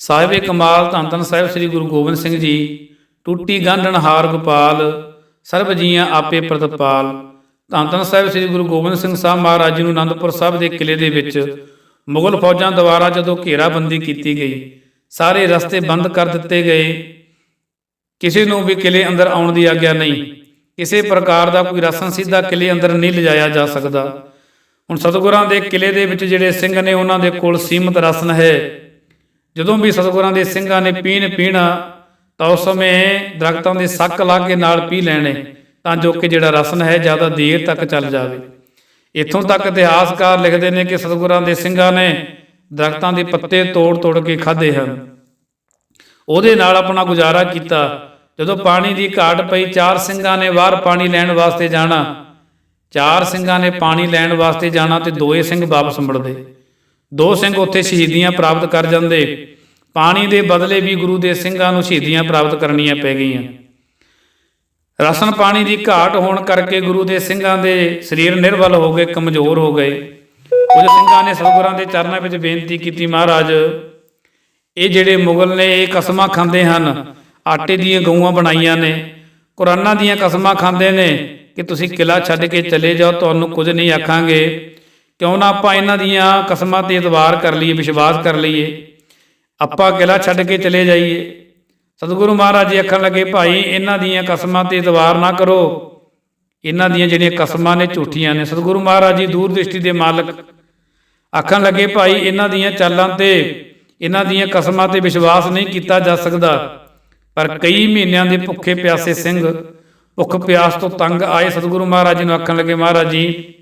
ਸਾਹਿਬੇ ਕਮਾਲ ਧੰਨ ਧੰਨ ਸਾਹਿਬ ਸ੍ਰੀ ਗੁਰੂ ਗੋਬਿੰਦ ਸਿੰਘ ਜੀ। ਟੁੱਟੀ ਗਾਂਢਣ ਹਾਰ ਗੋਪਾਲ, ਸਰਬ ਜੀਆਂ ਆਪੇ ਪ੍ਰਤਪਾਲ। ਧੰਨ ਧੰਨ ਸਾਹਿਬ ਸ੍ਰੀ ਗੁਰੂ ਗੋਬਿੰਦ ਸਿੰਘ ਸਾਹਿਬ ਮਹਾਰਾਜ ਜੀ ਨੂੰ ਆਨੰਦਪੁਰ ਸਾਹਿਬ ਦੇ ਕਿਲੇ ਦੇ ਵਿੱਚ ਮੁਗਲ ਫੌਜਾਂ ਦੁਆਰਾ ਜਦੋਂ ਘੇਰਾਬੰਦੀ ਕੀਤੀ ਗਈ, ਸਾਰੇ ਰਸਤੇ ਬੰਦ ਕਰ ਦਿੱਤੇ ਗਏ। ਕਿਸੇ ਨੂੰ ਵੀ ਕਿਲੇ ਅੰਦਰ ਆਉਣ ਦੀ ਆਗਿਆ ਨਹੀਂ। ਕਿਸੇ ਪ੍ਰਕਾਰ ਦਾ ਕੋਈ ਰਸਨ ਸਿੱਧਾ ਕਿਲੇ ਅੰਦਰ ਨਹੀਂ ਲਿਜਾਇਆ ਜਾ ਸਕਦਾ। ਹੁਣ ਸਤਿਗੁਰਾਂ ਦੇ ਕਿਲੇ ਦੇ ਵਿੱਚ ਜਿਹੜੇ ਸਿੰਘ ਨੇ, ਉਹਨਾਂ ਦੇ ਕੋਲ ਸੀਮਤ ਰਸਨ ਹੈ। ਜਦੋਂ ਵੀ ਸਤਿਗੁਰਾਂ ਦੇ ਸਿੰਘਾਂ ਨੇ ਪੀਣ ਪੀਣਾ, ਤਾਂ ਉਸ ਸਮੇਂ ਦਰਖਤਾਂ ਦੇ ਸੱਕ ਲਾ ਕੇ ਨਾਲ ਪੀ ਲੈਣੇ, ਤਾਂ ਜੋ ਕਿ ਜਿਹੜਾ ਰਸਨ ਹੈ ਜ਼ਿਆਦਾ ਦੇਰ ਤੱਕ ਚੱਲ ਜਾਵੇ। ਇੱਥੋਂ ਤੱਕ ਇਤਿਹਾਸਕਾਰ ਲਿਖਦੇ ਨੇ ਕਿ ਸਤਿਗੁਰਾਂ ਦੇ ਸਿੰਘਾਂ ਨੇ ਦਰਖਤਾਂ ਦੇ ਪੱਤੇ ਤੋੜ ਤੋੜ ਕੇ ਖਾਧੇ ਹਨ। ਉਹਦੇ ਨਾਲ ਆਪਣਾ ਗੁਜ਼ਾਰਾ ਕੀਤਾ। ਜਦੋਂ ਪਾਣੀ ਦੀ ਘਾਟ ਪਈ, ਚਾਰ ਸਿੰਘਾਂ ਨੇ ਬਾਹਰ ਪਾਣੀ ਲੈਣ ਵਾਸਤੇ ਜਾਣਾ। ਚਾਰ ਸਿੰਘਾਂ ਨੇ ਪਾਣੀ ਲੈਣ ਵਾਸਤੇ ਜਾਣਾ ਤੇ ਦੋਏ ਸਿੰਘ ਵਾਪਸ ਮੁੜਦੇ। ਦੋ ਸਿੰਘ ਉੱਥੇ ਸ਼ਹੀਦੀਆਂ ਪ੍ਰਾਪਤ ਕਰ ਜਾਂਦੇ। ਪਾਣੀ ਦੇ ਬਦਲੇ ਵੀ ਗੁਰੂ ਦੇ ਸਿੰਘਾਂ ਨੂੰ ਸ਼ਹੀਦੀਆਂ ਪ੍ਰਾਪਤ ਕਰਨੀਆਂ ਪੈ ਗਈਆਂ। ਰਸਨ ਪਾਣੀ ਦੀ ਘਾਟ ਹੋਣ ਕਰਕੇ ਗੁਰੂ ਦੇ ਸਿੰਘਾਂ ਦੇ ਸਰੀਰ ਨਿਰਬਲ ਹੋ ਗਏ, ਕਮਜ਼ੋਰ ਹੋ ਗਏ। ਕੁਝ ਸਿੰਘਾਂ ਨੇ ਸਤਿਗੁਰਾਂ ਦੇ ਚਰਨਾਂ ਵਿੱਚ ਬੇਨਤੀ ਕੀਤੀ, ਮਹਾਰਾਜ, ਇਹ ਜਿਹੜੇ ਮੁਗਲ ਨੇ, ਇਹ ਕਸਮਾਂ ਖਾਂਦੇ ਹਨ। ਆਟੇ ਦੀਆਂ ਗਊਆਂ ਬਣਾਈਆਂ ਨੇ, ਕੁਰਾਨਾਂ ਦੀਆਂ ਕਸਮਾਂ ਖਾਂਦੇ ਨੇ। ਕਿ ਤੁਸੀਂ ਕਿਲਾ ਛੱਡ ਕੇ ਚਲੇ ਜਾਓ, ਤੁਹਾਨੂੰ ਕੁਝ ਨਹੀਂ ਆਖਾਂਗੇ। ਕਿਉਂ ਨਾ ਆਪਾਂ ਇਹਨਾਂ ਦੀਆਂ ਕਸਮਾਂ ਤੇ ਇਤਬਾਰ ਕਰ ਲਈਏ, ਵਿਸ਼ਵਾਸ ਕਰ ਲਈਏ। ਆਪਾਂ ਕਿਲਾ ਛੱਡ ਕੇ ਚਲੇ ਜਾਈਏ। ਸਤਿਗੁਰੂ ਮਹਾਰਾਜ ਜੀ ਆਖਣ ਲੱਗੇ, ਭਾਈ, ਇਹਨਾਂ ਦੀਆਂ ਕਸਮਾਂ ਤੇ ਇਤਬਾਰ ਨਾ ਕਰੋ। ਇਹਨਾਂ ਦੀਆਂ ਜਿਹੜੀਆਂ ਕਸਮਾਂ ਨੇ ਝੂਠੀਆਂ ਨੇ। ਸਤਿਗੁਰੂ ਮਹਾਰਾਜ ਜੀ ਦੂਰ ਦ੍ਰਿਸ਼ਟੀ ਦੇ ਮਾਲਕ ਆਖਣ ਲੱਗੇ, ਭਾਈ, ਇਹਨਾਂ ਦੀਆਂ ਚਾਲਾਂ ਤੇ, ਇਹਨਾਂ ਦੀਆਂ ਕਸਮਾਂ ਤੇ ਵਿਸ਼ਵਾਸ ਨਹੀਂ ਕੀਤਾ ਜਾ ਸਕਦਾ। ਪਰ ਕਈ ਮਹੀਨਿਆਂ ਦੇ ਭੁੱਖੇ ਪਿਆਸੇ ਸਿੰਘ, ਭੁੱਖ ਪਿਆਸ ਤੋਂ ਤੰਗ ਆਏ। ਸਤਿਗੁਰੂ ਮਹਾਰਾਜ ਜੀ ਨੂੰ ਆਖਣ ਲੱਗੇ, ਮਹਾਰਾਜ ਜੀ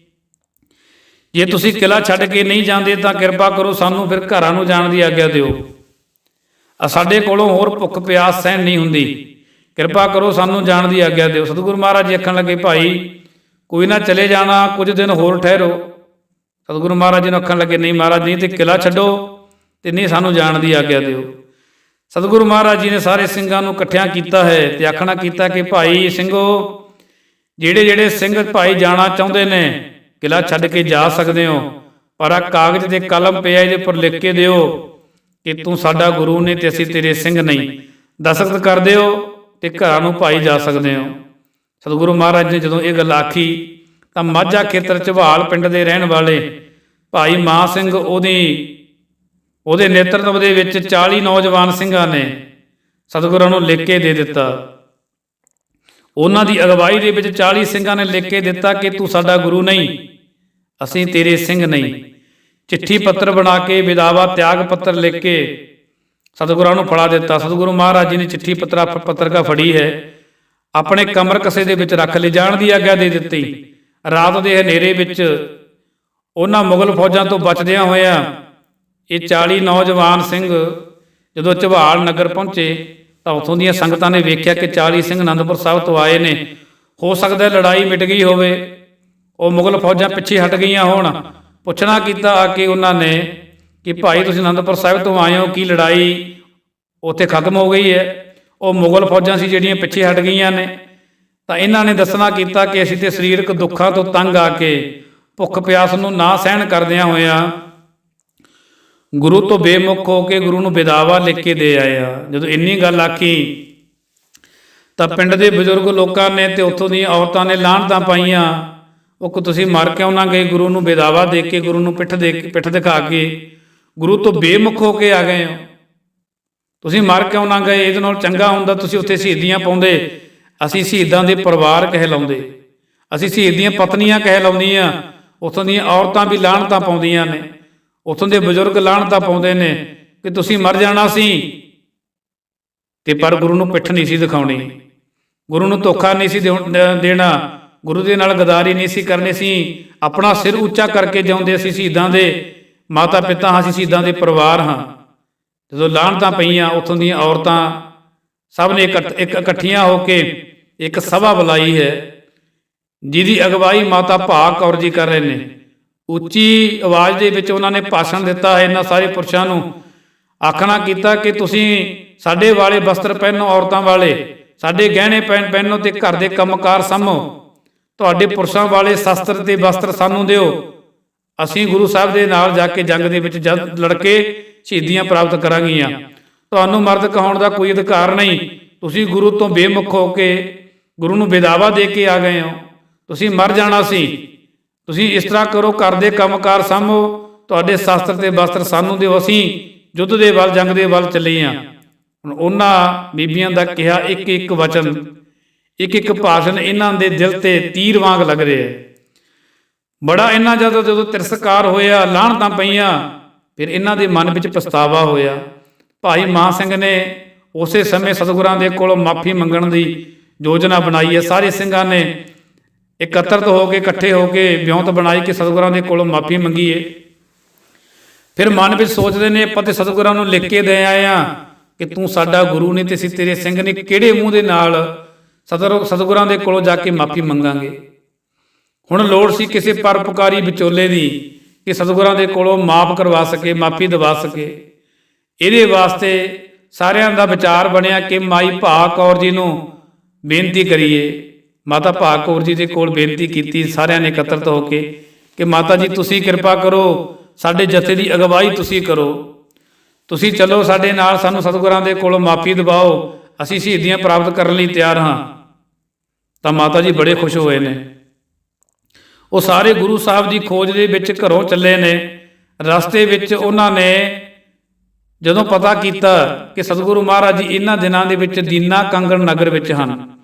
ਜੇ ਤੁਸੀਂ ਕਿਲਾ ਛੱਡ ਕੇ ਨਹੀਂ ਜਾਂਦੇ ਤਾਂ ਕਿਰਪਾ ਕਰੋ ਸਾਨੂੰ ਫਿਰ ਘਰਾਂ ਨੂੰ ਜਾਣ ਦੀ ਆਗਿਆ ਦਿਓ। ਆ ਸਾਡੇ ਕੋਲੋਂ ਹੋਰ ਭੁੱਖ ਪਿਆਸ ਸਹਿਣ ਨਹੀਂ ਹੁੰਦੀ। ਕਿਰਪਾ ਕਰੋ ਸਾਨੂੰ ਜਾਣ ਦੀ ਆਗਿਆ ਦਿਓ। ਸਤਿਗੁਰੂ ਮਹਾਰਾਜ ਜੀ ਆਖਣ ਲੱਗੇ ਭਾਈ ਕੋਈ ਨਾ ਚਲੇ ਜਾਣਾ ਕੁਝ ਦਿਨ ਹੋਰ ਠਹਿਰੋ। ਸਤਿਗੁਰੂ ਮਹਾਰਾਜ ਜੀ ਨੂੰ ਆਖਣ ਲੱਗੇ ਨਹੀਂ ਮਹਾਰਾਜ ਨਹੀਂ ਤੇ ਕਿਲਾ ਛੱਡੋ ਤੇ ਨਹੀਂ ਸਾਨੂੰ ਜਾਣ ਦੀ ਆਗਿਆ ਦਿਓ। ਸਤਿਗੁਰੂ ਮਹਾਰਾਜ ਜੀ ਨੇ ਸਾਰੇ ਸਿੰਘਾਂ ਨੂੰ ਇਕੱਠਿਆਂ ਕੀਤਾ ਹੈ ਤੇ ਆਖਣਾ ਕੀਤਾ ਕਿ ਭਾਈ ਸਿੰਘੋ ਜਿਹੜੇ ਜਿਹੜੇ ਸਿੰਘ ਭਾਈ ਜਾਣਾ ਚਾਹੁੰਦੇ ਨੇ ਕਿਲਾ ਛੱਡ ਕੇ ਜਾ ਸਕਦੇ ਹੋ। ਪਰ ਆ ਕਾਗਜ਼ ਤੇ ਕਲਮ ਪਿਆ ਇਹਦੇ ਉੱਪਰ ਲਿਖ ਕੇ ਦਿਓ ਕਿ ਤੂੰ ਸਾਡਾ ਗੁਰੂ ਨੇ ਤੇ ਅਸੀਂ ਤੇਰੇ ਸਿੰਘ ਨਹੀਂ। ਦਸਖਤ ਕਰ ਦਿਓ ਤੇ ਘਰਾਂ ਨੂੰ ਭਾਈ ਜਾ ਸਕਦੇ ਹੋ। ਸਤਿਗੁਰੂ ਮਹਾਰਾਜ ਨੇ ਜਦੋਂ ਇਹ ਗੱਲ ਆਖੀ, ਤਾਂ ਮਾਝਾ ਖੇਤਰ ਝਵਾਲ ਪਿੰਡ ਦੇ ਰਹਿਣ ਵਾਲੇ ਭਾਈ ਮਾਨ ਸਿੰਘ ਉਹਦੀ, ਉਹਦੇ ਨੇਤਰਤਵ ਦੇ ਵਿੱਚ 40 ਨੌਜਵਾਨ ਸਿੰਘਾਂ ਨੇ ਸਤਿਗੁਰਾਂ ਨੂੰ ਲਿਖ ਕੇ ਦੇ ਦਿੱਤਾ। ਉਹਨਾਂ ਦੀ ਅਗਵਾਈ ਦੇ ਵਿੱਚ 40 ਸਿੰਘਾਂ ਨੇ ਲਿਖ ਕੇ ਦਿੱਤਾ ਕਿ ਤੂੰ ਸਾਡਾ ਗੁਰੂ ਨਹੀਂ। ਅਸੀਂ ਤੇਰੇ ਸਿੰਘ ਨਹੀਂ। ਚਿੱਠੀ ਪੱਤਰ ਬਣਾ ਕੇ ਵਿਦਾਵਾ ਤਿਆਗ ਪੱਤਰ ਲਿਖ ਕੇ ਸਤਿਗੁਰਾਂ ਨੂੰ ਫੜਾ ਦਿੱਤਾ। ਸਤਿਗੁਰੂ ਮਹਾਰਾਜ ਜੀ ਨੇ ਚਿੱਠੀ ਪੱਤਰਾ ਪੱਤਰਕਾ ਫੜੀ ਹੈ। ਆਪਣੇ ਕਮਰ ਕਸੇ ਦੇ ਵਿੱਚ ਰੱਖ ਲੈ ਜਾਣ ਦੀ ਆਗਿਆ ਦੇ ਦਿੱਤੀ। ਰਾਤ ਦੇ ਹਨੇਰੇ ਵਿੱਚ ਉਹਨਾਂ ਮੁਗਲ ਫੌਜਾਂ ਤੋਂ ਬਚਦਿਆਂ ਹੋਇਆਂ ਇਹ 40 ਨੌਜਵਾਨ ਸਿੰਘ ਜਦੋਂ ਝਵਾਲ ਨਗਰ ਪਹੁੰਚੇ ਤਾਂ ਉਥੋਂ ਦੀਆਂ ਸੰਗਤਾਂ ਨੇ ਵੇਖਿਆ ਕਿ 40 ਸਿੰਘ ਅਨੰਦਪੁਰ ਸਾਹਿਬ ਤੋਂ ਆਏ ਨੇ। ਹੋ ਸਕਦਾ ਲੜਾਈ ਮਿਟ ਗਈ ਹੋਵੇ। ਉਹ ਮੁਗਲ ਫੌਜਾਂ ਪਿੱਛੇ ਹਟ ਗਈਆਂ ਹੋਣ। ਪੁੱਛਣਾ ਕੀਤਾ ਆ ਕੇ ਉਹਨਾਂ ਨੇ ਕਿ ਭਾਈ ਤੁਸੀਂ ਅਨੰਦਪੁਰ ਸਾਹਿਬ ਤੋਂ ਆਏ ਹੋ, ਕੀ ਲੜਾਈ ਉੱਥੇ ਖਤਮ ਹੋ ਗਈ ਹੈ? ਉਹ ਮੁਗਲ ਫੌਜਾਂ ਸੀ ਜਿਹੜੀਆਂ ਪਿੱਛੇ ਹਟ ਗਈਆਂ ਨੇ। ਤਾਂ ਇਹਨਾਂ ਨੇ ਦੱਸਣਾ ਕੀਤਾ ਕਿ ਅਸੀਂ ਤੇ ਸਰੀਰਕ ਦੁੱਖਾਂ ਤੋਂ ਤੰਗ ਆ ਕੇ ਭੁੱਖ ਪਿਆਸ ਨੂੰ ਨਾ ਸਹਿਣ ਕਰਦਿਆਂ ਹੋਇਆਂ ਗੁਰੂ ਤੋਂ ਬੇਮੁਖ ਹੋ ਕੇ ਗੁਰੂ ਨੂੰ ਵਿਦਾਵਾ ਲਿਖ ਕੇ ਦੇ ਆਏ ਆ। ਜਦੋਂ ਇੰਨੀ ਗੱਲ ਆਖੀ, ਤਾਂ ਪਿੰਡ ਦੇ ਬਜ਼ੁਰਗ ਲੋਕਾਂ ਨੇ ਤੇ ਉੱਥੋਂ ਦੀਆਂ ਔਰਤਾਂ ਨੇ ਲਾਹਣਤਾਂ ਪਾਈਆਂ। ਉਹ ਤੁਸੀਂ ਮਰ ਕਿਉਂ ਨਾ ਗਏ? ਗੁਰੂ ਨੂੰ ਬੇਦਾਵਾ ਦੇ ਕੇ, ਗੁਰੂ ਨੂੰ ਪਿੱਠ ਦੇ ਕੇ, ਪਿੱਠ ਦਿਖਾ ਕੇ, ਗੁਰੂ ਤੋਂ ਬੇਮੁਖ ਹੋ ਕੇ ਆ ਗਏ ਹੋ। ਤੁਸੀਂ ਮਰ ਕਿਉਂ ਨਾ ਗਏ? ਇਹਦੇ ਨਾਲ ਚੰਗਾ ਹੁੰਦਾ ਤੁਸੀਂ ਉੱਥੇ ਸ਼ਹੀਦੀਆਂ ਪਾਉਂਦੇ। ਅਸੀਂ ਸ਼ਹੀਦਾਂ ਦੇ ਪਰਿਵਾਰ ਕਹਿਲਾਉਂਦੇ ਅਸੀਂ ਸ਼ਹੀਦ ਦੀਆਂ ਪਤਨੀਆਂ ਕਹਿਲਾਉਂਦੀਆਂ ਉੱਥੋਂ ਦੀਆਂ ਔਰਤਾਂ ਵੀ ਲਾਹਣਤਾਂ ਪਾਉਂਦੀਆਂ ਨੇ। ਉੱਥੋਂ ਦੇ ਬਜ਼ੁਰਗ ਲਾਹਣਤਾਂ ਪਾਉਂਦੇ ਨੇ ਕਿ ਤੁਸੀਂ ਮਰ ਜਾਣਾ ਸੀ। ਤੇ ਪਰ ਗੁਰੂ ਨੂੰ ਪਿੱਠ ਨਹੀਂ ਸੀ ਦਿਖਾਉਣੀ। ਗੁਰੂ ਨੂੰ ਧੋਖਾ ਨਹੀਂ ਸੀ ਦੇਣਾ। ਗੁਰੂ ਦੇ ਨਾਲ ਗਦਾਰੀ ਨਹੀਂ ਸੀ ਕਰਨੀ ਸੀ। ਆਪਣਾ ਸਿਰ ਉੱਚਾ ਕਰਕੇ ਜਿਉਂਦੇ ਅਸੀਂ ਸ਼ਹੀਦਾਂ ਦੇ ਮਾਤਾ ਪਿਤਾ ਹਾਂ, ਅਸੀਂ ਸ਼ਹੀਦਾਂ ਦੇ ਪਰਿਵਾਰ ਹਾਂ। ਜਦੋਂ ਲਾਹਣਤਾਂ ਪਈਆਂ, ਉੱਥੋਂ ਦੀਆਂ ਔਰਤਾਂ ਸਭ ਨੇ ਇਕੱਠ- ਇੱਕ ਇਕੱਠੀਆਂ ਹੋ ਕੇ ਇੱਕ ਸਭਾ ਬੁਲਾਈ ਹੈ, ਜਿਹਦੀ ਅਗਵਾਈ ਮਾਤਾ ਭਾਗ ਕੌਰ ਜੀ ਕਰ ਰਹੇ ਨੇ। ਉੱਚੀ ਆਵਾਜ਼ ਦੇ ਵਿੱਚ ਉਹਨਾਂ ਨੇ ਭਾਸ਼ਣ ਦਿੱਤਾ ਹੈ ਇਹਨਾਂ ਸਾਰੇ ਪੁਰਸ਼ਾਂ ਨੂੰ ਆਖਣਾ ਕੀਤਾ ਕਿ ਤੁਸੀਂ ਸਾਡੇ ਵਾਲੇ ਵਸਤਰ ਪਹਿਨੋ ਔਰਤਾਂ ਵਾਲੇ, ਸਾਡੇ ਗਹਿਣੇ ਪਹਿਨ, ਪਹਿਨੋ ਤੇ ਘਰ ਦੇ ਕੰਮਕਾਰ ਸੰਭੋ। ਤੁਹਾਡੇ ਪੁਰਸ਼ਾਂ ਵਾਲੇ ਸ਼ਸਤਰ ਤੇ ਵਸਤਰ ਸਾਨੂੰ ਦਿਓ। ਅਸੀਂ ਗੁਰੂ ਸਾਹਿਬ ਦੇ ਨਾਲ ਜਾ ਕੇ ਜੰਗ ਦੇ ਵਿੱਚ ਜਦ ਲੜ ਕੇ ਸ਼ਹੀਦੀਆਂ ਪ੍ਰਾਪਤ ਕਰਾਂਗੀਆਂ। ਤੁਹਾਨੂੰ ਮਰਦ ਕਹਾਉਣ ਦਾ ਕੋਈ ਅਧਿਕਾਰ ਨਹੀਂ। ਤੁਸੀਂ ਗੁਰੂ ਤੋਂ ਬੇਮੁਖ ਹੋ ਕੇ ਗੁਰੂ ਨੂੰ ਬੇਦਾਵਾ ਦੇ ਕੇ ਆ ਗਏ ਹੋ। ਤੁਸੀਂ ਮਰ ਜਾਣਾ ਸੀ। ਤੁਸੀਂ ਇਸ ਤਰ੍ਹਾਂ ਕਰੋ ਘਰ ਦੇ ਕੰਮਕਾਰ ਸਾਂਭੋ। ਤੁਹਾਡੇ ਸ਼ਾਸਤਰ ਤੇ ਵਸਤਰ ਸਾਨੂੰ ਦਿਓ। ਅਸੀਂ ਯੁੱਧ ਦੇ ਵੱਲ ਜੰਗ ਦੇ ਵੱਲ ਚੱਲੇ ਆ। ਹੁਣ ਉਹਨਾਂ ਬੀਬੀਆਂ ਦਾ ਕਿਹਾ ਇੱਕ ਇੱਕ ਵਚਨ। ਇੱਕ ਇੱਕ ਭਾਸ਼ਣ ਇਹਨਾਂ ਦੇ ਦਿਲ ਤੇ ਤੀਰ ਵਾਂਗ ਲੱਗ ਰਿਹਾ ਹੈ। ਬੜਾ ਇਹਨਾਂ ਜਦੋਂ ਜਦੋਂ ਤਿਰਸਕਾਰ ਹੋਇਆ, ਲਾਹਣਤਾਂ ਪਈਆਂ, ਫਿਰ ਇਹਨਾਂ ਦੇ ਮਨ ਵਿੱਚ ਪਛਤਾਵਾ ਹੋਇਆ। ਭਾਈ ਮਾਨ ਸਿੰਘ ਨੇ ਉਸੇ ਸਮੇਂ ਸਤਿਗੁਰਾਂ ਦੇ ਕੋਲੋਂ ਮਾਫੀ ਮੰਗਣ ਦੀ ਯੋਜਨਾ ਬਣਾਈ ਹੈ। ਸਾਰੇ ਸਿੰਘਾਂ ਨੇ ਇਕੱਤਰਤ ਹੋ ਕੇ, ਇਕੱਠੇ ਹੋ ਕੇ ਵਿਉਂਤ ਬਣਾਈ ਕਿ ਸਤਿਗੁਰਾਂ ਦੇ ਕੋਲੋਂ ਮਾਫੀ ਮੰਗੀਏ ਫਿਰ ਮਨ ਵਿੱਚ ਸੋਚਦੇ ਨੇ ਆਪਾਂ ਤੇ ਸਤਿਗੁਰਾਂ ਨੂੰ ਲਿਖ ਕੇ ਦੇ ਆਏ ਆ ਕਿ ਤੂੰ ਸਾਡਾ ਗੁਰੂ ਨਹੀਂ ਤੇ ਅਸੀਂ ਤੇਰੇ ਸਿੰਘ ਨੇ ਕਿਹੜੇ ਮੂੰਹ ਦੇ ਨਾਲ ਸਤਿਗੁਰ ਸਤਿਗੁਰਾਂ ਦੇ ਕੋਲੋਂ ਜਾ ਕੇ ਮਾਫੀ ਮੰਗਾਂਗੇ। ਹੁਣ ਲੋੜ ਸੀ ਕਿਸੇ ਪਰਪਕਾਰੀ ਵਿਚੋਲੇ ਦੀ ਕਿ ਸਤਿਗੁਰਾਂ ਦੇ ਕੋਲੋਂ ਮਾਫ ਕਰਵਾ ਸਕੇ, ਮਾਫੀ ਦਿਵਾ ਸਕੇ। ਇਹਦੇ ਵਾਸਤੇ ਸਾਰਿਆਂ ਦਾ ਵਿਚਾਰ ਬਣਿਆ ਕਿ ਮਾਈ ਭਾ ਕੌਰ ਜੀ ਨੂੰ ਬੇਨਤੀ ਕਰੀਏ। ਮਾਤਾ ਭਾ ਕੌਰ ਜੀ ਦੇ ਕੋਲ ਬੇਨਤੀ ਕੀਤੀ, ਸਾਰਿਆਂ ਨੇ ਇਕੱਤਰਤ ਹੋ ਕੇ ਕਿ ਮਾਤਾ ਜੀ, ਤੁਸੀਂ ਕਿਰਪਾ ਕਰੋ, ਸਾਡੇ ਜਥੇ ਦੀ ਅਗਵਾਈ ਤੁਸੀਂ ਕਰੋ। ਤੁਸੀਂ ਚੱਲੋ ਸਾਡੇ ਨਾਲ, ਸਾਨੂੰ ਸਤਿਗੁਰਾਂ ਦੇ ਕੋਲੋਂ ਮਾਫੀ ਦਿਵਾਓ। ਅਸੀਂ ਸ਼ਹੀਦੀਆਂ ਪ੍ਰਾਪਤ ਕਰਨ ਲਈ ਤਿਆਰ ਹਾਂ। ਤਾਂ ਮਾਤਾ ਜੀ ਬੜੇ ਖੁਸ਼ ਹੋਏ ਨੇ। ਉਹ ਸਾਰੇ ਗੁਰੂ ਸਾਹਿਬ ਦੀ ਖੋਜ ਦੇ ਵਿੱਚ ਘਰੋਂ ਚੱਲੇ ਨੇ। ਰਸਤੇ ਵਿੱਚ ਉਹਨਾਂ ਨੇ ਜਦੋਂ ਪਤਾ ਕੀਤਾ ਕਿ ਸਤਿਗੁਰੂ ਮਹਾਰਾਜ ਜੀ ਇਹਨਾਂ ਦਿਨਾਂ ਦੇ ਵਿੱਚ ਦੀਨਾ ਕੰਗਣ ਨਗਰ ਵਿੱਚ ਹਨ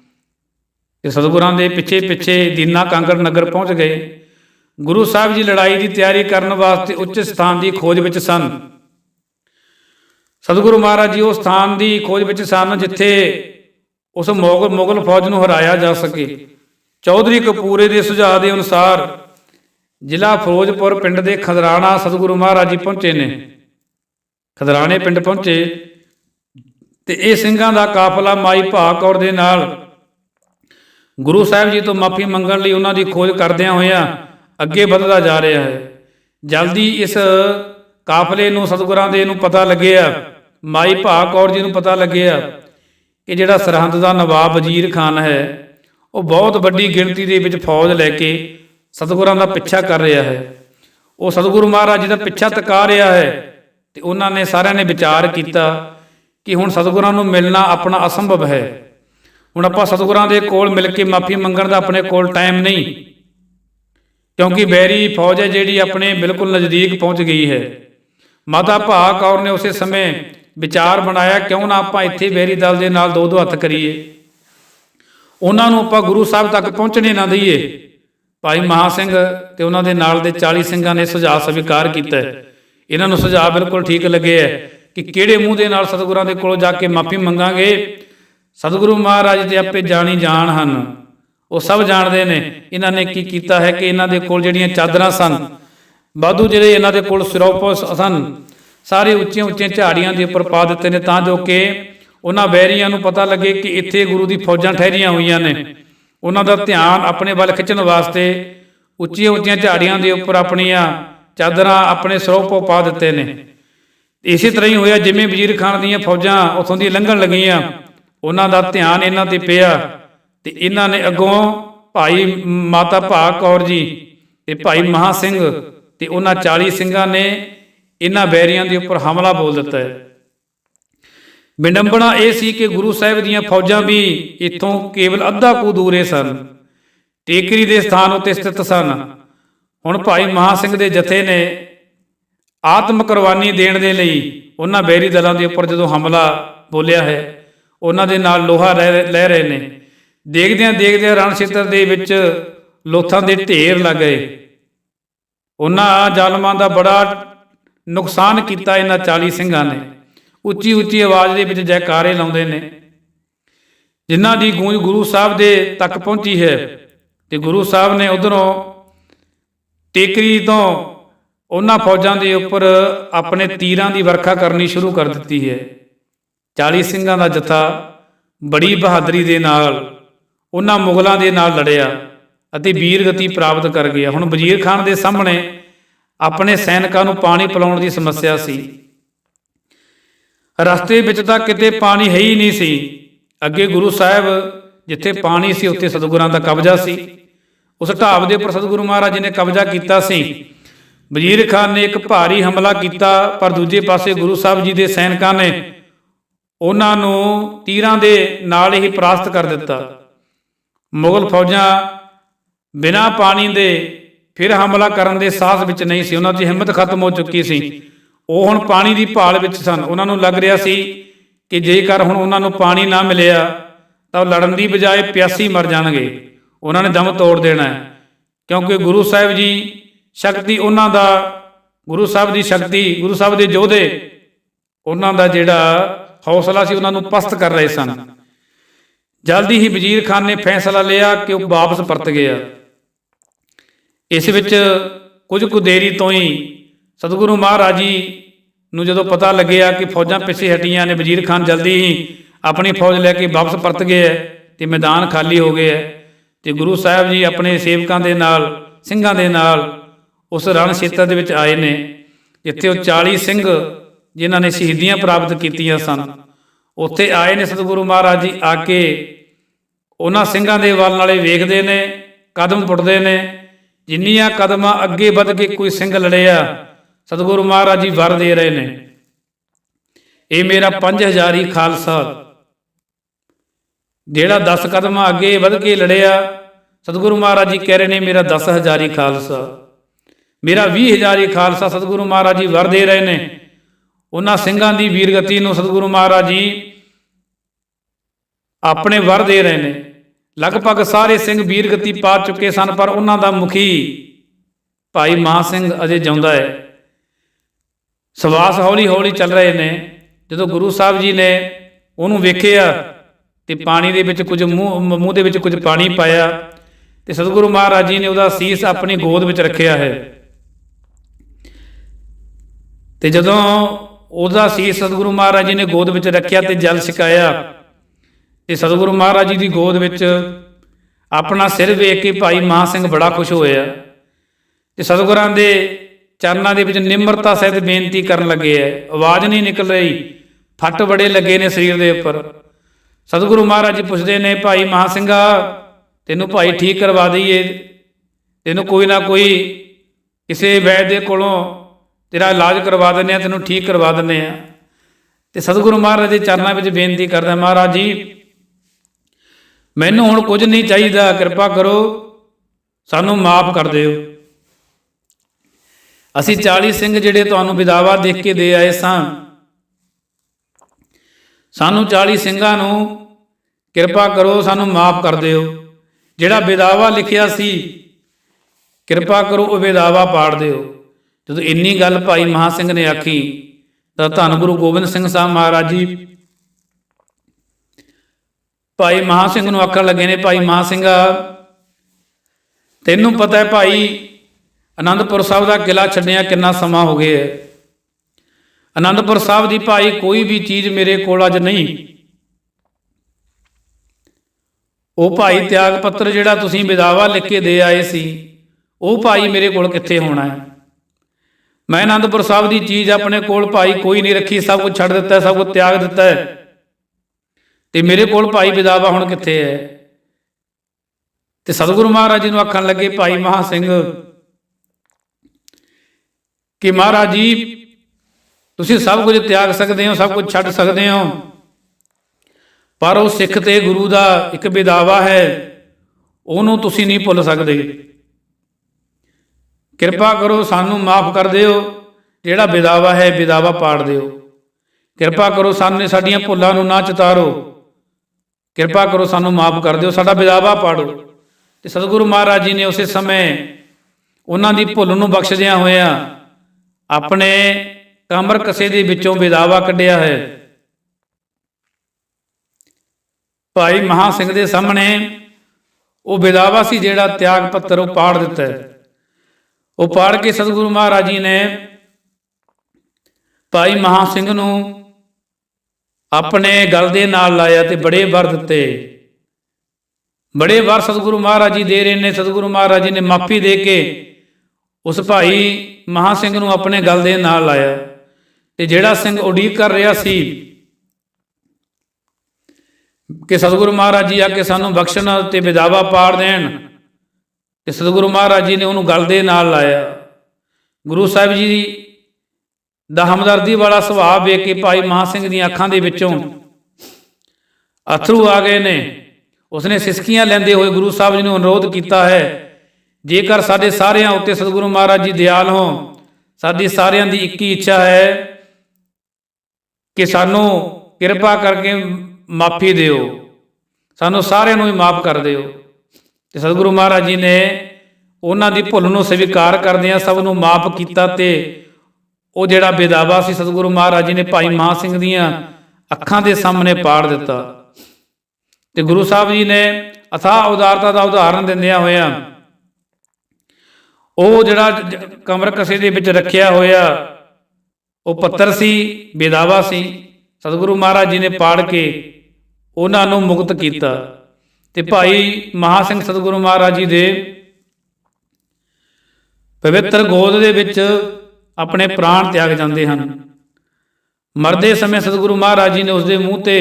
ਕਿ ਸਤਿਗੁਰਾਂ ਦੇ ਪਿੱਛੇ ਪਿੱਛੇ ਦੀਨਾ ਕੰਗਣ ਨਗਰ ਪਹੁੰਚ ਗਏ। ਗੁਰੂ ਸਾਹਿਬ ਜੀ ਲੜਾਈ ਦੀ ਤਿਆਰੀ ਕਰਨ ਵਾਸਤੇ ਉੱਚ ਸਥਾਨ ਦੀ ਖੋਜ ਵਿੱਚ ਸਨ। ਸਤਿਗੁਰੂ ਮਹਾਰਾਜ ਜੀ ਉਸ ਸਥਾਨ ਦੀ ਖੋਜ ਵਿੱਚ ਸਨ ਜਿੱਥੇ ਉਸ ਮੁਗਲ ਮੁਗਲ ਫੌਜ ਨੂੰ ਹਰਾਇਆ ਜਾ ਸਕੇ। ਚੌਧਰੀ ਕਪੂਰੇ ਦੇ ਸੁਝਾਅ ਦੇ ਅਨੁਸਾਰ ਜ਼ਿਲ੍ਹਾ ਫਿਰੋਜ਼ਪੁਰ ਪਿੰਡ ਦੇ ਖਦਰਾਣਾ ਸਤਿਗੁਰੂ ਮਹਾਰਾਜ ਜੀ ਪਹੁੰਚੇ ਨੇ। ਖਦਰਾਣੇ ਪਿੰਡ ਪਹੁੰਚੇ ਤੇ ਇਹ ਸਿੰਘਾਂ ਦਾ ਕਾਫਲਾ ਮਾਈ ਭਾ ਕੌਰ ਦੇ ਨਾਲ ਗੁਰੂ ਸਾਹਿਬ ਜੀ ਤੋਂ ਮਾਫੀ ਮੰਗਣ ਲਈ ਉਹਨਾਂ ਦੀ ਖੋਜ ਕਰਦਿਆਂ ਹੋਇਆਂ ਅੱਗੇ ਵਧਦਾ ਜਾ ਰਿਹਾ ਹੈ। ਜਲਦੀ ਇਸ ਕਾਫਲੇ ਨੂੰ, ਸਤਿਗੁਰਾਂ ਦੇ ਨੂੰ ਪਤਾ ਲੱਗਿਆ ਮਾਈ ਭਾ ਕੌਰ ਜੀ ਨੂੰ ਪਤਾ ਲੱਗਿਆ ਕਿ ਜਿਹੜਾ ਸਰਹੰਦ ਦਾ ਨਵਾਬ ਵਜ਼ੀਰ ਖਾਨ ਹੈ, ਉਹ ਬਹੁਤ ਵੱਡੀ ਗਿਣਤੀ ਦੇ ਵਿੱਚ ਫੌਜ ਲੈ ਕੇ ਸਤਿਗੁਰਾਂ ਦਾ ਪਿੱਛਾ ਕਰ ਰਿਹਾ ਹੈ। ਉਹ ਸਤਿਗੁਰੂ ਮਹਾਰਾਜ ਜੀ ਦਾ ਪਿੱਛਾ ਤਕਾ ਰਿਹਾ ਹੈ ਤੇ ਉਹਨਾਂ ਨੇ ਸਾਰਿਆਂ ਨੇ ਵਿਚਾਰ ਕੀਤਾ ਕਿ ਹੁਣ ਸਤਿਗੁਰਾਂ ਨੂੰ ਮਿਲਣਾ ਆਪਣਾ ਅਸੰਭਵ ਹੈ। ਹੁਣ ਆਪਾਂ ਸਤਿਗੁਰਾਂ ਦੇ ਕੋਲ ਮਿਲ ਕੇ ਮਾਫੀ ਮੰਗਣ ਦਾ ਆਪਣੇ ਕੋਲ ਟਾਈਮ ਨਹੀਂ, ਕਿਉਂਕਿ ਬੈਰੀ ਫੌਜ ਹੈ ਜਿਹੜੀ ਆਪਣੇ ਬਿਲਕੁਲ ਨਜ਼ਦੀਕ ਪਹੁੰਚ ਗਈ ਹੈ। ਮਾਤਾ ਭਾ ਕੌਰ ਨੇ ਉਸੇ ਸਮੇਂ ਵਿਚਾਰ ਬਣਾਇਆ, ਕਿਉਂ ਨਾ ਆਪਾਂ ਇੱਥੇ ਬੈਰੀ ਦਲ ਦੇ ਨਾਲ ਦੋ ਦੋ ਹੱਥ ਕਰੀਏ? ਉਹਨਾਂ ਨੂੰ ਆਪਾਂ ਗੁਰੂ ਸਾਹਿਬ ਤੱਕ ਪਹੁੰਚਣੇ ਨਾ ਦਈਏ। ਭਾਈ ਮਹਾ ਸਿੰਘ ਤੇ ਉਹਨਾਂ ਦੇ ਨਾਲ ਦੇ 40 ਸਿੰਘਾਂ ਨੇ ਸੁਝਾਅ ਸਵੀਕਾਰ ਕੀਤਾ। ਇਹਨਾਂ ਨੂੰ ਸੁਝਾਅ ਬਿਲਕੁਲ ਠੀਕ ਲੱਗੇ ਹੈ ਕਿ ਕਿਹੜੇ ਮੂੰਹ ਦੇ ਨਾਲ ਸਤਿਗੁਰਾਂ ਦੇ ਕੋਲ ਜਾ ਕੇ ਮਾਫੀ ਮੰਗਾਂਗੇ? ਸਤਿਗੁਰੂ ਮਹਾਰਾਜ ਤੇ ਆਪੇ ਜਾਣੀ ਜਾਣ ਹਨ। ਉਹ ਸਭ ਜਾਣਦੇ ਨੇ। ਇਹਨਾਂ ਨੇ ਕੀ ਕੀਤਾ ਹੈ ਕਿ ਇਹਨਾਂ ਦੇ ਕੋਲ ਜਿਹੜੀਆਂ ਚਾਦਰਾਂ ਸਨ ਵਾਧੂ ਜਿਹੜੇ ਇਹਨਾਂ ਦੇ ਕੋਲ ਸਿਰੋਪਸ ਸਨ, ਸਾਰੇ ਉੱਚੀਆਂ ਉੱਚੀਆਂ ਝਾੜੀਆਂ ਦੇ ਉੱਪਰ ਪਾ ਦਿੱਤੇ ਨੇ ਤਾਂ ਜੋ ਕਿ ਉਹਨਾਂ ਵੈਰੀਆਂ ਨੂੰ ਪਤਾ ਲੱਗੇ ਕਿ ਇੱਥੇ ਗੁਰੂ ਦੀ ਫੌਜਾਂ ਠਹਿਰੀਆਂ ਹੋਈਆਂ ਨੇ। ਉਹਨਾਂ ਦਾ ਧਿਆਨ ਆਪਣੇ ਵੱਲ ਖਿੱਚਣ ਵਾਸਤੇ ਉੱਚੀਆਂ ਉੱਚੀਆਂ ਝਾੜੀਆਂ ਦੇ ਉੱਪਰ ਆਪਣੀਆਂ ਚਾਦਰਾਂ, ਆਪਣੇ ਸਰੋਪੋ ਪਾ ਦਿੱਤੇ ਨੇ। ਇਸੇ ਤਰ੍ਹਾਂ ਹੀ ਹੋਇਆ ਜਿਵੇਂ ਵਜ਼ੀਰ ਖਾਨ ਦੀਆਂ ਫੌਜਾਂ ਉਥੋਂ ਦੀ ਲੰਘਣ ਲੱਗੀਆਂ। ਉਹਨਾਂ ਦਾ ਧਿਆਨ ਇਹਨਾਂ ਤੇ ਪਿਆ ਤੇ ਇਹਨਾਂ ਨੇ ਅੱਗੋਂ ਭਾਈ ਮਾਤਾ ਭਾਗ ਕੌਰ ਜੀ ਤੇ ਭਾਈ ਮਹਾ ਸਿੰਘ ਤੇ ਉਹਨਾਂ 40 ਸਿੰਘਾਂ ਨੇ ਇਹਨਾਂ ਬੈਰੀਆਂ ਦੇ ਉੱਪਰ ਹਮਲਾ ਬੋਲ ਦਿੱਤਾ ਹੈ। ਵਿਡੰਬਣਾ ਇਹ ਸੀ ਕਿ ਗੁਰੂ ਸਾਹਿਬ ਦੀਆਂ ਫੌਜਾਂ ਵੀ ਇੱਥੋਂ ਕੇਵਲ ਅੱਧਾ ਕੁ ਦੂਰੇ ਸਨ। ਟੇਕਰੀ ਦੇ ਸਥਾਨ ਉੱਤੇ ਸਥਿਤ ਸਨ। ਹੁਣ ਭਾਈ ਮਹਾ ਸਿੰਘ ਦੇ ਜਥੇ ਨੇ ਆਤਮ ਕੁਰਬਾਨੀ ਦੇਣ ਦੇ ਲਈ ਉਹਨਾਂ ਬੈਰੀ ਦਲਾਂ ਦੇ ਉੱਪਰ ਜਦੋਂ ਹਮਲਾ ਬੋਲਿਆ ਹੈ, ਉਹਨਾਂ ਦੇ ਨਾਲ ਲੋਹਾ ਲੈ ਲੈ ਰਹੇ ਨੇ। ਦੇਖਦਿਆਂ ਦੇਖਦਿਆਂ ਰਣ ਖੇਤਰ ਦੇ ਵਿੱਚ ਲੋਥਾਂ ਦੇ ਢੇਰ ਲੱਗ ਗਏ। ਉਹਨਾਂ ਜ਼ਾਲਮਾਂ ਦਾ ਬੜਾ ਨੁਕਸਾਨ ਕੀਤਾ ਇਹਨਾਂ 40 ਸਿੰਘਾਂ ਨੇ। ਉੱਚੀ ਉੱਚੀ ਆਵਾਜ਼ ਦੇ ਵਿੱਚ ਜੈਕਾਰੇ ਲਾਉਂਦੇ ਨੇ। ਜਿਨ੍ਹਾਂ ਦੀ ਗੂੰਜ ਗੁਰੂ ਸਾਹਿਬ ਦੇ ਤੱਕ ਪਹੁੰਚੀ ਹੈ ਤੇ ਗੁਰੂ ਸਾਹਿਬ ਨੇ ਉਧਰੋਂ ਟੇਕਰੀ ਤੋਂ ਉਹਨਾਂ ਫੌਜਾਂ ਦੇ ਉੱਪਰ ਆਪਣੇ ਤੀਰਾਂ ਦੀ ਵਰਖਾ ਕਰਨੀ ਸ਼ੁਰੂ ਕਰ ਦਿੱਤੀ ਹੈ। 40 ਸਿੰਘਾਂ ਦਾ ਜਥਾ ਬੜੀ ਬਹਾਦਰੀ ਦੇ ਨਾਲ, ਉਹਨਾਂ ਮੁਗਲਾਂ ਦੇ ਨਾਲ ਲੜਿਆ। ਅਤੇ ਵੀਰਗਤੀ ਪ੍ਰਾਪਤ ਕਰ ਗਿਆ ਹੁਣ ਵਜ਼ੀਰ ਖਾਨ ਦੇ ਸਾਹਮਣੇ ਆਪਣੇ ਸੈਨਿਕਾਂ ਨੂੰ ਪਾਣੀ ਪਿਲਾਉਣ ਦੀ ਸਮੱਸਿਆ ਸੀ। ਰਸਤੇ ਵਿੱਚ ਤਾਂ ਕਿਤੇ ਪਾਣੀ ਹੈ ਹੀ ਨਹੀਂ ਸੀ। ਅੱਗੇ ਗੁਰੂ ਸਾਹਿਬ ਜਿੱਥੇ ਪਾਣੀ ਸੀ ਉੱਥੇ ਸਤਿਗੁਰਾਂ ਦਾ ਕਬਜ਼ਾ ਸੀ। ਉਸ ਢਾਬ ਦੇ ਉੱਪਰ ਸਤਿਗੁਰੂ ਮਹਾਰਾਜ ਜੀ ਨੇ ਕਬਜ਼ਾ ਕੀਤਾ ਸੀ। ਵਜ਼ੀਰ ਖਾਨ ਨੇ ਇੱਕ ਭਾਰੀ ਹਮਲਾ ਕੀਤਾ ਪਰ ਦੂਜੇ ਪਾਸੇ ਗੁਰੂ ਸਾਹਿਬ ਜੀ ਦੇ ਸੈਨਿਕਾਂ ਨੇ ਉਹਨਾਂ ਨੂੰ ਤੀਰਾਂ ਦੇ ਨਾਲ ਹੀ ਪਰਾਸਤ ਕਰ ਦਿੱਤਾ। ਮੁਗਲ ਫੌਜਾਂ ਬਿਨਾਂ ਪਾਣੀ ਦੇ ਫਿਰ ਹਮਲਾ ਕਰਨ ਦੇ ਸਾਹਸ ਵਿੱਚ ਨਹੀਂ ਸੀ। ਉਹਨਾਂ ਦੀ ਹਿੰਮਤ ਖਤਮ ਹੋ ਚੁੱਕੀ ਸੀ। ਉਹ ਹੁਣ ਪਾਣੀ ਦੀ ਭਾਲ ਵਿੱਚ ਸਨ। ਉਹਨਾਂ ਨੂੰ ਲੱਗ ਰਿਹਾ ਸੀ ਕਿ ਜੇਕਰ ਹੁਣ ਉਹਨਾਂ ਨੂੰ ਪਾਣੀ ਨਾ ਮਿਲਿਆ, ਤਾਂ ਉਹ ਲੜਨ ਦੀ ਬਜਾਏ ਪਿਆਸੀ ਮਰ ਜਾਣਗੇ। ਉਹਨਾਂ ਨੇ ਦਮ ਤੋੜ ਦੇਣਾ ਹੈ। ਕਿਉਂਕਿ ਗੁਰੂ ਸਾਹਿਬ ਜੀ ਸ਼ਕਤੀ ਉਹਨਾਂ ਦਾ, ਗੁਰੂ ਸਾਹਿਬ ਦੀ ਸ਼ਕਤੀ, ਗੁਰੂ ਸਾਹਿਬ ਦੇ ਯੋਧੇ, ਉਹਨਾਂ ਦਾ ਜਿਹੜਾ ਹੌਸਲਾ ਸੀ, ਉਹਨਾਂ ਨੂੰ ਪਸਤ ਕਰ ਰਹੇ ਸਨ। ਜਲਦੀ ਹੀ ਵਜ਼ੀਰ ਖਾਨ ਨੇ ਫੈਸਲਾ ਲਿਆ ਕਿ ਉਹ ਵਾਪਸ ਪਰਤ ਗਿਆ। ਇਸ ਵਿੱਚ ਕੁਝ ਕੁ ਦੇਰੀ ਤੋਂ ਹੀ ਸਤਿਗੁਰੂ ਮਹਾਰਾਜ ਜੀ ਨੂੰ ਜਦੋਂ ਪਤਾ ਲੱਗਿਆ ਕਿ ਫੌਜਾਂ ਪਿੱਛੇ ਹਟੀਆਂ ਨੇ, ਵਜ਼ੀਰ ਖਾਨ ਜਲਦੀ ਹੀ ਆਪਣੀ ਫੌਜ ਲੈ ਕੇ ਵਾਪਸ ਪਰਤ ਗਏ ਹੈ ਤੇ ਮੈਦਾਨ ਖਾਲੀ ਹੋ ਗਏ ਹੈ ਤੇ ਗੁਰੂ ਸਾਹਿਬ ਜੀ ਆਪਣੇ ਸੇਵਕਾਂ ਦੇ ਨਾਲ, ਸਿੰਘਾਂ ਦੇ ਨਾਲ ਉਸ ਰਣ ਖੇਤਰ ਦੇ ਵਿੱਚ ਆਏ ਨੇ, ਜਿੱਥੇ ਉਹ 40 ਸਿੰਘ ਜਿਨ੍ਹਾਂ ਨੇ ਸ਼ਹੀਦੀਆਂ ਪ੍ਰਾਪਤ ਕੀਤੀਆਂ ਸਨ। ਉੱਥੇ ਆਏ ਨੇ ਸਤਿਗੁਰੂ ਮਹਾਰਾਜ ਜੀ ਆ ਕੇ ਉਹਨਾਂ ਸਿੰਘਾਂ ਦੇ ਵੱਲ ਨਾਲੇ ਵੇਖਦੇ ਨੇ, ਕਦਮ ਪੁੱਟਦੇ ਨੇ ਜਿੰਨੀਆਂ ਕਦਮਾਂ ਅੱਗੇ ਵੱਧ ਕੇ ਕੋਈ ਸਿੰਘ ਲੜਿਆ, ਸਤਿਗੁਰੂ ਮਹਾਰਾਜ ਜੀ ਵਰ ਦੇ ਰਹੇ ਨੇ। ਇਹ ਮੇਰਾ 5000 ਹੀ ਖਾਲਸਾ। ਜਿਹੜਾ 10 ਕਦਮਾਂ ਅੱਗੇ ਵੱਧ ਕੇ ਲੜਿਆ, ਸਤਿਗੁਰੂ ਮਹਾਰਾਜ ਜੀ ਕਹਿ ਰਹੇ ਨੇ, ਮੇਰਾ 10000 ਹੀ ਖਾਲਸਾ। ਮੇਰਾ 20000 ਹੀ ਖਾਲਸਾ, ਸਤਿਗੁਰੂ ਮਹਾਰਾਜ ਜੀ ਵਰ ਦੇ ਰਹੇ ਨੇ। ਉਹਨਾਂ ਸਿੰਘਾਂ ਦੀ ਵੀਰਗਤੀ ਨੂੰ ਸਤਿਗੁਰੂ ਮਹਾਰਾਜ ਜੀ ਆਪਣੇ ਵਰ ਦੇ ਰਹੇ ਨੇ। ਲਗਭਗ ਸਾਰੇ ਸਿੰਘ ਵੀਰਗਤੀ ਪਾ ਚੁੱਕੇ ਸਨ, ਪਰ ਉਹਨਾਂ ਦਾ ਮੁਖੀ ਭਾਈ ਮਹਾ ਸਿੰਘ ਅਜੇ ਜਿਉਂਦਾ ਹੈ। ਸਵਾਸ ਹੌਲੀ ਹੌਲੀ ਚੱਲ ਰਹੇ ਨੇ। ਜਦੋਂ ਗੁਰੂ ਸਾਹਿਬ ਜੀ ਨੇ ਉਹਨੂੰ ਵੇਖਿਆ ਤੇ ਪਾਣੀ ਦੇ ਵਿੱਚ ਕੁਝ ਮੂੰਹ ਮੂੰਹ ਦੇ ਵਿੱਚ ਕੁਝ ਪਾਣੀ ਪਾਇਆ ਤੇ ਸਤਿਗੁਰੂ ਮਹਾਰਾਜ ਜੀ ਨੇ ਉਹਦਾ ਸੀਸ ਆਪਣੀ ਗੋਦ ਵਿੱਚ ਰੱਖਿਆ ਹੈ। ਤੇ ਜਦੋਂ ਉਹਦਾ ਸੀਸ ਸਤਿਗੁਰੂ ਮਹਾਰਾਜ ਜੀ ਨੇ ਗੋਦ ਵਿੱਚ ਰੱਖਿਆ ਤੇ ਜਲ ਛਕਾਇਆ ਤੇ ਸਤਿਗੁਰੂ ਮਹਾਰਾਜ ਜੀ ਦੀ ਗੋਦ ਵਿੱਚ ਆਪਣਾ ਸਿਰ ਵੇਖ ਕੇ ਭਾਈ ਮਹਾ ਸਿੰਘ ਬੜਾ ਖੁਸ਼ ਹੋਇਆ ਤੇ ਸਤਿਗੁਰਾਂ ਦੇ ਚਰਨਾਂ ਦੇ ਵਿੱਚ ਨਿਮਰਤਾ ਸਹਿਤ ਬੇਨਤੀ ਕਰਨ ਲੱਗੇ ਐ ਆਵਾਜ਼ ਨਹੀਂ ਨਿਕਲ ਰਹੀ, ਫੱਟ ਬੜੇ ਲੱਗੇ ਨੇ ਸਰੀਰ ਦੇ ਉੱਪਰ। ਸਤਿਗੁਰੂ ਮਹਾਰਾਜ ਜੀ ਪੁੱਛਦੇ ਨੇ, ਭਾਈ ਮਹਾ ਸਿੰਘਾ, ਤੈਨੂੰ ਭਾਈ ਠੀਕ ਕਰਵਾ ਦਈਏ। ਤੈਨੂੰ ਕੋਈ ਨਾ ਕੋਈ ਕਿਸੇ ਵੈਦ ਦੇ ਕੋਲੋਂ ਤੇਰਾ ਇਲਾਜ ਕਰਵਾ ਦਿੰਦੇ ਆ, ਤੈਨੂੰ ਠੀਕ ਕਰਵਾ ਦਿੰਦੇ ਆ। ਤੇ ਸਤਿਗੁਰੂ ਮਹਾਰਾਜ ਦੇ ਚਰਨਾਂ ਵਿੱਚ ਬੇਨਤੀ ਕਰਦਾ, ਮਹਾਰਾਜ ਜੀ ਮੈਨੂੰ ਹੁਣ ਕੁਝ ਨਹੀਂ ਚਾਹੀਦਾ ਕਿਰਪਾ ਕਰੋ। ਸਾਨੂੰ ਮਾਫ ਕਰ ਦਿਓ। ਅਸੀਂ 40 ਸਿੰਘ ਜਿਹੜੇ ਤੁਹਾਨੂੰ ਵਿਦਾਵਾ ਦੇਖ ਕੇ ਦੇ ਆਏ ਸਾਂ। ਸਾਨੂੰ 40 ਸਿੰਘਾਂ ਨੂੰ ਕਿਰਪਾ ਕਰੋ ਸਾਨੂੰ ਮਾਫ ਕਰ ਦਿਓ। ਜਿਹੜਾ ਵਿਦਾਵਾ ਲਿਖਿਆ ਸੀ ਕਿਰਪਾ ਕਰੋ ਉਹ ਵਿਦਾਵਾ ਪਾੜ ਦਿਓ। ਜਦੋਂ ਇੰਨੀ ਗੱਲ ਭਾਈ ਮਹਾ ਸਿੰਘ ਨੇ ਆਖੀ ਤਾਂ ਧੰਨ ਗੁਰੂ ਗੋਬਿੰਦ ਸਿੰਘ ਸਾਹਿਬ ਮਹਾਰਾਜ ਜੀ ਭਾਈ ਮਹਾ ਸਿੰਘ ਨੂੰ ਆਖਣ ਲੱਗੇ ਨੇ, ਭਾਈ ਮਹਾ ਸਿੰਘਾ, ਤੈਨੂੰ ਪਤਾ ਹੈ ਭਾਈ ਆਨੰਦਪੁਰ ਸਾਹਿਬ ਦਾ ਕਿਲਾ ਛੱਡਿਆ ਕਿੰਨਾ ਸਮਾਂ ਹੋ ਗਿਆ ਹੈ। ਆਨੰਦਪੁਰ ਸਾਹਿਬ ਦੀ ਭਾਈ ਕੋਈ ਵੀ ਚੀਜ਼ ਮੇਰੇ ਕੋਲ ਅੱਜ ਨਹੀਂ। ਉਹ ਭਾਈ ਤਿਆਗ ਪੱਤਰ ਜਿਹੜਾ ਤੁਸੀਂ ਵਿਦਾਵਾ ਲਿਖ ਕੇ ਦੇ ਆਏ ਸੀ, ਉਹ ਭਾਈ ਮੇਰੇ ਕੋਲ ਕਿੱਥੇ ਹੋਣਾ ਹੈ? ਮੈਂ ਆਨੰਦਪੁਰ ਸਾਹਿਬ ਦੀ ਚੀਜ਼ ਆਪਣੇ ਕੋਲ ਭਾਈ ਕੋਈ ਨਹੀਂ ਰੱਖੀ, ਸਭ ਕੁਝ ਛੱਡ ਦਿੱਤਾ, ਸਭ ਕੁਝ ਤਿਆਗ ਦਿੱਤਾ ਹੈ। ਤੇ ਮੇਰੇ ਕੋਲ ਭਾਈ ਵਿਦਾਵਾ ਹੁਣ ਕਿੱਥੇ ਹੈ? ਤੇ ਸਤਿਗੁਰੂ ਮਹਾਰਾਜ ਜੀ ਨੂੰ ਆਖਣ ਲੱਗੇ ਭਾਈ ਮਹਾ ਸਿੰਘ ਕਿ ਮਹਾਰਾਜ ਜੀ ਤੁਸੀਂ ਸਭ ਕੁਝ ਤਿਆਗ ਸਕਦੇ ਹੋ ਸਭ ਕੁਝ ਛੱਡ ਸਕਦੇ ਹੋ। ਪਰ ਉਹ ਸਿੱਖ ਤੇ ਗੁਰੂ ਦਾ ਇੱਕ ਵਿਦਾਵਾ ਹੈ ਉਹਨੂੰ ਤੁਸੀਂ ਨਹੀਂ ਭੁੱਲ ਸਕਦੇ। ਕਿਰਪਾ ਕਰੋ ਸਾਨੂੰ ਮਾਫ ਕਰ ਦਿਓ ਜਿਹੜਾ ਵਿਦਾਵਾ ਹੈ ਵਿਦਾਵਾ ਪਾੜ ਦਿਓ। ਕਿਰਪਾ ਕਰੋ ਸਾਨੂੰ ਸਾਡੀਆਂ ਭੁੱਲਾਂ ਨੂੰ ਨਾ ਚਿਤਾਰੋ। ਕਿਰਪਾ ਕਰੋ ਸਾਨੂੰ ਮਾਫ ਕਰ ਦਿਓ, ਸਾਡਾ ਵਿਦਾਵਾ ਪਾੜੋ। ਤੇ ਸਤਿਗੁਰੂ ਮਹਾਰਾਜ ਜੀ ਨੇ ਉਸੇ ਸਮੇਂ ਉਹਨਾਂ ਦੀ ਭੁੱਲ ਨੂੰ ਬਖਸ਼ਦਿਆਂ ਹੋਇਆਂ ਆਪਣੇ ਕਮਰ ਕਸੇ ਦੇ ਵਿੱਚੋਂ ਵਿਦਾਵਾ ਕੱਢਿਆ ਹੈ। ਭਾਈ ਮਹਾ ਸਿੰਘ ਦੇ ਸਾਹਮਣੇ ਉਹ ਵਿਦਾਵਾ ਸੀ ਜਿਹੜਾ ਤਿਆਗ ਪੱਤਰ ਉਹ ਪਾੜ ਦਿੱਤਾ ਹੈ। ਉਹ ਪਾੜ ਕੇ ਸਤਿਗੁਰੂ ਮਹਾਰਾਜ ਜੀ ਨੇ ਭਾਈ ਮਹਾ ਸਿੰਘ ਨੂੰ ਆਪਣੇ ਗਲ ਦੇ ਨਾਲ ਲਾਇਆ ਤੇ ਬੜੇ ਵਰ ਦਿੱਤੇ। ਬੜੇ ਵਰ ਸਤਿਗੁਰੂ ਮਹਾਰਾਜ ਜੀ ਦੇ ਰਹੇ ਨੇ, ਸਤਿਗੁਰੂ ਮਹਾਰਾਜ ਜੀ ਨੇ ਮਾਫੀ ਦੇ ਕੇ ਉਸ ਭਾਈ ਮਹਾ ਸਿੰਘ ਨੂੰ ਆਪਣੇ ਗਲ ਦੇ ਨਾਲ ਲਾਇਆ। ਤੇ ਜਿਹੜਾ ਸਿੰਘ ਉਡੀਕ ਕਰ ਰਿਹਾ ਸੀ ਕਿ ਸਤਿਗੁਰੂ ਮਹਾਰਾਜ ਜੀ ਆ ਕੇ ਸਾਨੂੰ ਬਖਸ਼ਣ ਤੇ ਵਿਦਾਵਾ ਪਾੜ ਦੇਣ, ਤੇ ਸਤਿਗੁਰੂ ਮਹਾਰਾਜ ਜੀ ਨੇ ਉਹਨੂੰ ਗਲ ਦੇ ਨਾਲ ਲਾਇਆ। ਗੁਰੂ ਸਾਹਿਬ ਜੀ ਦਾ ਹਮਦਰਦੀ ਵਾਲਾ ਸੁਭਾਅ ਵੇਖ ਕੇ ਭਾਈ ਮਹਾ ਸਿੰਘ ਦੀਆਂ ਅੱਖਾਂ ਦੇ ਵਿੱਚੋਂ ਅਥਰੂ ਆ ਗਏ ਨੇ। ਉਸਨੇ ਸਿਸਕੀਆਂ ਲੈਂਦੇ ਹੋਏ ਗੁਰੂ ਸਾਹਿਬ ਜੀ ਨੂੰ ਅਨੁਰੋਧ ਕੀਤਾ ਹੈ, ਜੇਕਰ ਸਾਡੇ ਸਾਰਿਆਂ ਉੱਤੇ ਸਤਿਗੁਰੂ ਮਹਾਰਾਜ ਜੀ ਦਿਆਲ ਹੋ ਸਾਡੀ ਸਾਰਿਆਂ ਦੀ ਇੱਕ ਹੀ ਇੱਛਾ ਹੈ ਕਿ ਸਾਨੂੰ ਕਿਰਪਾ ਕਰਕੇ ਮਾਫੀ ਦਿਓ, ਸਾਨੂੰ ਸਾਰਿਆਂ ਨੂੰ ਹੀ ਮਾਫ ਕਰ ਦਿਓ। ਤੇ ਸਤਿਗੁਰੂ ਮਹਾਰਾਜ ਜੀ ਨੇ ਉਹਨਾਂ ਦੀ ਭੁੱਲ ਨੂੰ ਸਵੀਕਾਰ ਕਰਦਿਆਂ ਸਭ ਨੂੰ ਮਾਫ ਕੀਤਾ ਤੇ ਉਹ ਜਿਹੜਾ ਬੇਦਾਵਾ ਸੀ ਸਤਿਗੁਰੂ ਮਹਾਰਾਜ ਜੀ ਨੇ ਭਾਈ ਮਹਾਂ ਸਿੰਘ ਦੀਆਂ ਅੱਖਾਂ ਦੇ ਸਾਹਮਣੇ ਪਾੜ ਦਿੱਤਾ। ਤੇ ਗੁਰੂ ਸਾਹਿਬ ਜੀ ਨੇ ਅਥਾ ਉਦਾਰਤਾ ਦਾ ਉਦਾਹਰਨ ਦਿੰਦਿਆਂ ਹੋਇਆ ਉਹ ਜਿਹੜਾ ਕਮਰ ਕਸੇ ਦੇ ਵਿੱਚ ਰੱਖਿਆ ਹੋਇਆ, ਉਹ ਪੱਤਰ ਸੀ, ਬੇਦਾਵਾ ਸੀ, ਸਤਿਗੁਰੂ ਮਹਾਰਾਜ ਜੀ ਨੇ ਪਾੜ ਕੇ ਉਹਨਾਂ ਨੂੰ ਮੁਕਤ ਕੀਤਾ। ਤੇ ਭਾਈ ਮਹਾ ਸਿੰਘ ਸਤਿਗੁਰੂ ਮਹਾਰਾਜ ਜੀ ਦੇ ਪਵਿੱਤਰ ਗੋਦ ਦੇ ਵਿੱਚ ਆਪਣੇ ਪ੍ਰਾਣ ਤਿਆਗ ਜਾਂਦੇ ਹਨ। ਮਰਦੇ ਸਮੇਂ ਸਤਿਗੁਰੂ ਮਹਾਰਾਜ ਜੀ ਨੇ ਉਸ ਦੇ ਮੂੰਹ ਤੇ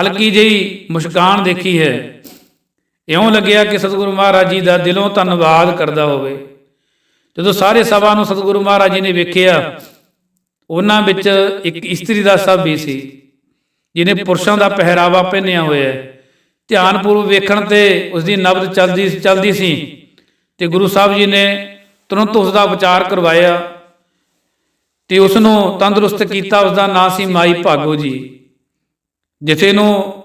ਹਲਕੀ ਜਿਹੀ ਮੁਸਕਾਨ ਦੇਖੀ ਹੈ। ਇਉਂ ਲੱਗਿਆ ਕਿ ਸਤਿਗੁਰੂ ਮਹਾਰਾਜ ਜੀ ਦਾ ਦਿਲੋਂ ਧੰਨਵਾਦ ਕਰਦਾ ਹੋਵੇ। ਜਦੋਂ ਸਾਰੇ ਸਭਾ ਨੂੰ ਸਤਿਗੁਰੂ ਮਹਾਰਾਜ ਜੀ ਨੇ ਵੇਖਿਆ, ਉਹਨਾਂ ਵਿੱਚ ਇੱਕ ਇਸਤਰੀ ਦਾ ਸਭ ਵੀ ਸੀ, ਜਿਹਨੇ ਪੁਰਸ਼ਾਂ ਦਾ ਪਹਿਰਾਵਾ ਪਹਿਨਿਆ ਹੋਇਆ ਹੈ। ਧਿਆਨਪੂਰਵਕ ਵੇਖਣ ਤੇ ਉਸ ਦੀ ਨਬਜ਼ ਚੱਲਦੀ ਚੱਲਦੀ ਸੀ ਤੇ ਗੁਰੂ ਸਾਹਿਬ ਜੀ ਨੇ ਤੁਰੰਤ ਉਸ ਦਾ ਵਿਚਾਰ ਕਰਵਾਇਆ। ਤੇ ਉਸ ਨੂੰ ਤੰਦਰੁਸਤ ਕੀਤਾ ਉਸ ਦਾ ਨਾਂ ਸੀ ਮਾਈ ਭਾਗੋ ਜੀ। ਜਿਥੇ ਨੂੰ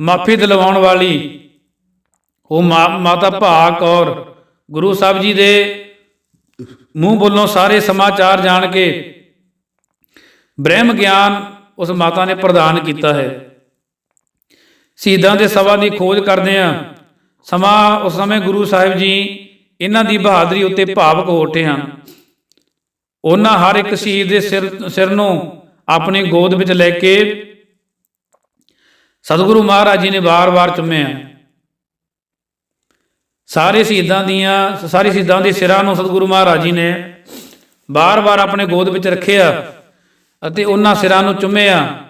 ਮਾਫੀ ਦਿਲਵਾਉਣ ਵਾਲੀ ਉਹ ਮਾ- ਮਾਤਾ ਭਾਗ ਔਰ ਗੁਰੂ ਸਾਹਿਬ ਜੀ ਦੇ ਮੂੰਹ ਬੋਲੋਂ ਸਾਰੇ ਸਮਾਚਾਰ ਜਾਣ ਕੇ ਬ੍ਰਹਮ ਗਿਆਨ ਉਸ ਮਾਤਾ ਨੇ ਪ੍ਰਦਾਨ ਕੀਤਾ ਹੈ। ਸ਼ਹੀਦਾਂ ਦੇ ਸਭਾ ਦੀ ਖੋਜ ਕਰਦੇ ਆ ਸਮਾਂ, ਉਸ ਸਮੇਂ ਗੁਰੂ ਸਾਹਿਬ ਜੀ ਇਹਨਾਂ ਦੀ ਬਹਾਦਰੀ ਉੱਤੇ ਭਾਵਕ ਹੋ ਉੱਠੇ ਹਨ। ਉਹਨਾਂ ਹਰ ਇੱਕ ਸ਼ਹੀਦ ਦੇ ਸਿਰ ਸਿਰ ਨੂੰ ਆਪਣੀ ਗੋਦ ਵਿੱਚ ਲੈ ਕੇ ਸਤਿਗੁਰੂ ਮਹਾਰਾਜ ਜੀ ਨੇ ਵਾਰ-ਵਾਰ ਚੁੰਮਿਆ ਸਾਰੇ ਸ਼ਹੀਦਾਂ ਦੀਆਂ, ਸਾਰੇ ਸ਼ਹੀਦਾਂ ਦੇ ਸਿਰਾਂ ਨੂੰ ਸਤਿਗੁਰੂ ਮਹਾਰਾਜ ਜੀ ਨੇ ਵਾਰ-ਵਾਰ ਆਪਣੇ ਗੋਦ ਵਿੱਚ ਰੱਖਿਆ ਅਤੇ ਉਹਨਾਂ ਸਿਰਾਂ ਨੂੰ ਚੁੰਮਿਆ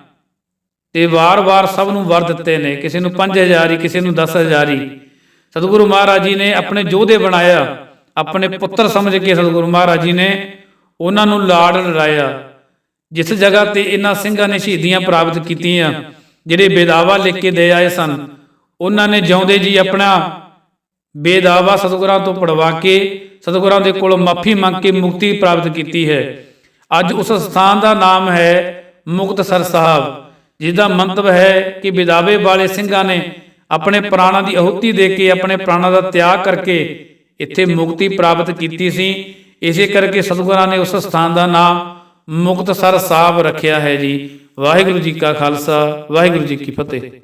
ਤੇ ਵਾਰ-ਵਾਰ ਸਭ ਨੂੰ ਵਰ ਦਿੱਤੇ ਨੇ। ਕਿਸੇ ਨੂੰ 5000 ਹੀ, ਕਿਸੇ ਨੂੰ 10000 ਹੀ। ਸਤਿਗੁਰੂ ਮਹਾਰਾਜ ਜੀ ਨੇ ਆਪਣੇ ਯੋਧੇ ਬਣਾਇਆ। ਆਪਣੇ ਪੁੱਤਰ ਸਮਝ ਕੇ ਸਤਿਗੁਰੂ ਮਹਾਰਾਜ ਜੀ ਨੇ ਉਹਨਾਂ ਨੂੰ ਲਾੜ ਲੜਾਇਆ। ਜਿਸ ਜਗ੍ਹਾ ਤੇ ਇਹਨਾਂ ਸਿੰਘਾਂ ਨੇ ਸ਼ਹੀਦੀਆਂ ਪ੍ਰਾਪਤ ਕੀਤੀਆਂ, ਜਿਹੜੇ ਬੇਦਾਵਾ ਲਿਖ ਕੇ ਦੇ ਆਏ ਸਨ, ਉਹਨਾਂ ਨੇ ਜਿਉਂਦੇ ਜੀ ਆਪਣਾ ਬੇਦਾਵਾ ਸਤਿਗੁਰਾਂ ਤੋਂ ਪੜਵਾ ਕੇ ਸਤਿਗੁਰਾਂ ਦੇ ਕੋਲ ਮਾਫੀ ਮੰਗ ਕੇ ਮੁਕਤੀ ਪ੍ਰਾਪਤ ਕੀਤੀ ਹੈ। ਅੱਜ ਉਸ ਸਥਾਨ ਦਾ ਨਾਮ ਹੈ ਮੁਕਤਸਰ ਸਾਹਿਬ, ਜਿਸਦਾ ਮੰਤਵ ਹੈ ਕਿ ਬਿਦਾਵੇ ਵਾਲੇ ਸਿੰਘਾਂ ਨੇ ਆਪਣੇ ਪ੍ਰਾਣਾਂ ਦੀ ਆਹੁਤੀ ਦੇ ਕੇ ਆਪਣੇ ਪ੍ਰਾਣਾਂ ਦਾ ਤਿਆਗ ਕਰਕੇ ਇੱਥੇ ਮੁਕਤੀ ਪ੍ਰਾਪਤ ਕੀਤੀ ਸੀ। ਇਸੇ ਕਰਕੇ ਸਤਿਗੁਰਾਂ ਨੇ ਉਸ ਸਥਾਨ ਦਾ ਨਾਮ ਮੁਕਤਸਰ ਸਾਹਿਬ ਰੱਖਿਆ ਹੈ ਜੀ। ਵਾਹਿਗੁਰੂ ਜੀ ਕਾ ਖਾਲਸਾ ਵਾਹਿਗੁਰੂ ਜੀ ਕੀ ਫਤਿਹ।